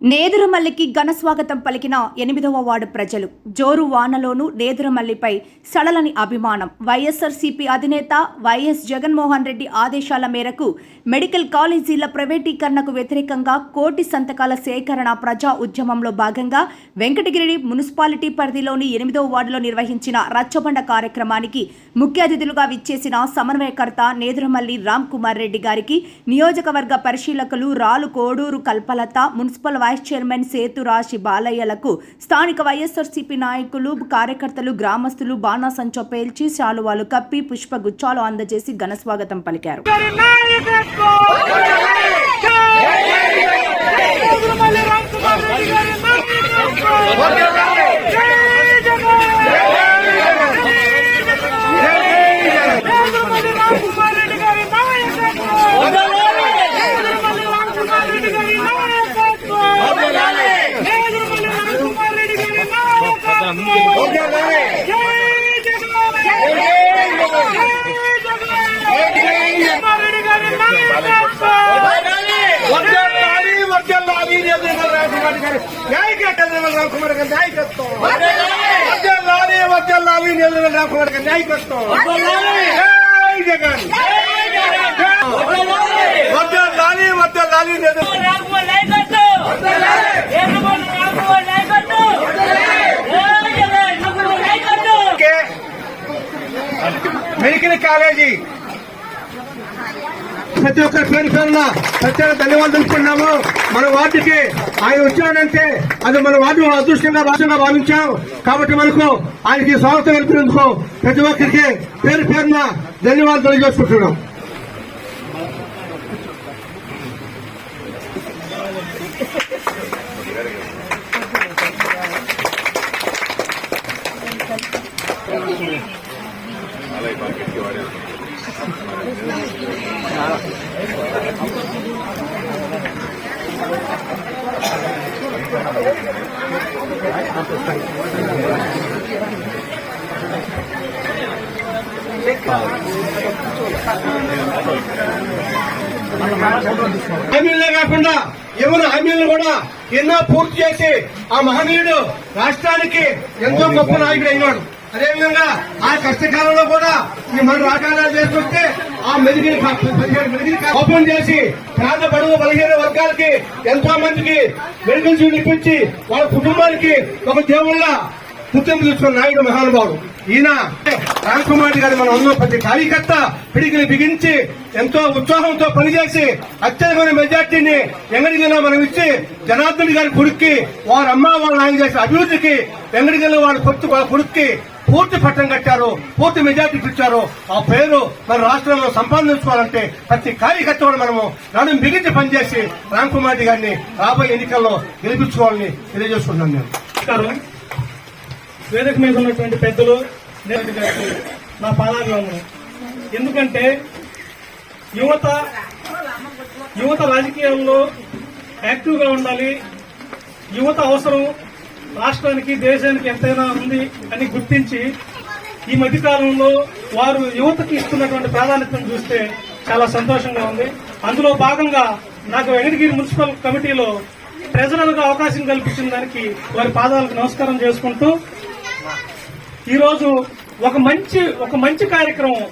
నేదురమల్లికి ఘన స్వాగతం పలికిన ఎనిమిదవ వార్డు ప్రజలు. జోరు వానలోనూ నేదురమల్లిపై సడలని అభిమానం. వైఎస్ఆర్సీపీ అధినేత వైఎస్ జగన్మోహన్ రెడ్డి ఆదేశాల మేరకు మెడికల్ కాలేజీల ప్రైవేటీకరణకు వ్యతిరేకంగా కోటి సంతకాల సేకరణ ప్రజా ఉద్యమంలో భాగంగా వెంకటగిరి మున్సిపాలిటీ పరిధిలోని ఎనిమిదవ వార్డులో నిర్వహించిన రచ్చబండ కార్యక్రమానికి ముఖ్య అతిథులుగా విచ్చేసిన సమన్వయకర్త నేదురమల్లి రామ్ కుమార్ రెడ్డి గారికి నియోజకవర్గ పరిశీలకులు రాలు Koduru Kalpalatha municipal vice chairman Sethurasi బాలయ్యలకు స్థానిక వైఎస్ఆర్సీపీ నాయకులు కార్యకర్తలు గ్రామస్తులు బాణాసంచో పేల్చి శాలువాలు కప్పి పుష్పగుచ్చాలు అందజేసి ఘన స్వాగతం పలికారు గారి నాయకత్వం తిరుమల రామకుమార్ రెడ్డి గారి నాయకత్వం జై జగన్ తిరుమల రామకుమార్ రెడ్డి గారి నాయకత్వం తిరుమల రామకుమార్ రెడ్డి గారి నాయకత్వం తిరుమల రామకుమార్ రెడ్డి గారి నాయకత్వం జై జగన్ వర్జల్లాలి వర్జల్లాలి చంద్రబాబు రామకుమార్ గారి. నాయకత్వం రామకుమార్ గారి నాయకత్వం. వర్జల్లాలి వర్జల్లాలి చంద్రబాబు రామకుమార్ గారి నాయకత్వం. జగన్. వర్జల్లాలి చంద్రబాబు కే. Medical college. ప్రతి ఒక్కరి పేరు పేరున ప్రత్యేక ధన్యవాదాలు తెలుపుకున్నాము మన వార్డుకి ఆయన వచ్చాడంటే అది మన వార్డు అదృష్టంగా రాష్ట్రంగా భావించాం. కాబట్టి మనకు ఆయనకి స్వాగతం తెలిపినందుకు ప్రతి ఒక్కరికి పేరు పేరున ధన్యవాదాలు తెలియజేసుకుంటున్నాం. హామీలే కాకుండా ఎవరు హామీలను కూడా ఎన్నో పూర్తి చేసి ఆ మహనీయుడు రాష్ట్రానికి ఎంతో గొప్ప నాయకుడు అయినాడు. అదేవిధంగా ఆ కష్టకాలంలో కూడా ఈ మన రాజాలు చేసుకుంటే ఆ మెరుగిన మెరుగిన ఓపెన్ చేసి ప్రాంత బడుగు బలహీన వర్గాలకి ఎంతో మందికి మెరుగు ఇప్పించి వాళ్ళ కుటుంబానికి ఒక దేవుళ్ళ గుర్తింపు తీసుకున్న నాయుడు మహానుభావుడు. ఈయన రామ్ కుమార్ గారి మనం ఉన్న ప్రతి కార్యకర్త పిడికిని బిగించి ఎంతో ఉత్సాహంతో పనిచేసి అత్యధికమైన మెజార్టీని వెంగడిగిన మనం ఇచ్చి జనార్దన్ గారి కొడుక్కి వారి అమ్మ వాళ్ళ ఆయన చేసిన అభివృద్ధికి వెంగడిగిన వాళ్ళ కొడుకు వాళ్ళ కొడుక్కి పూర్తి పట్టం కట్టారు పూర్తి మెజార్టీ ఇచ్చారు ఆ పేరు మన రాష్ట్రంలో సంపాదించుకోవాలంటే ప్రతి కార్యకర్త కూడా మనము నడుం బిగించి పనిచేసి రామ్ కుమార్ రెడ్డి గారిని రాబోయే ఎన్నికల్లో గెలిపించుకోవాలని తెలియజేసుకుంటున్నాను నేను. నమస్కారం. వేదిక మీద ఉన్నటువంటి పెద్దలు నేను నా పాదాభివందనం. ఎందుకంటే యువత యువత రాజకీయాల్లో యాక్టివ్గా ఉండాలి. యువత అవసరం. రాష్ట్రానికి దేశానికి ఎంతైనా ఉంది అని గుర్తించి ఈ మధ్యకాలంలో వారు యువతకి ఇస్తున్నటువంటి ప్రాధాన్యతను చూస్తే చాలా సంతోషంగా ఉంది. అందులో భాగంగా నాకు వెంకటగిరి మున్సిపల్ కమిటీలో ట్రెజరర్గా అవకాశం కల్పించిన దానికి వారి పాదాలకు నమస్కారం చేసుకుంటూ ఈరోజు ఒక మంచి ఒక మంచి కార్యక్రమం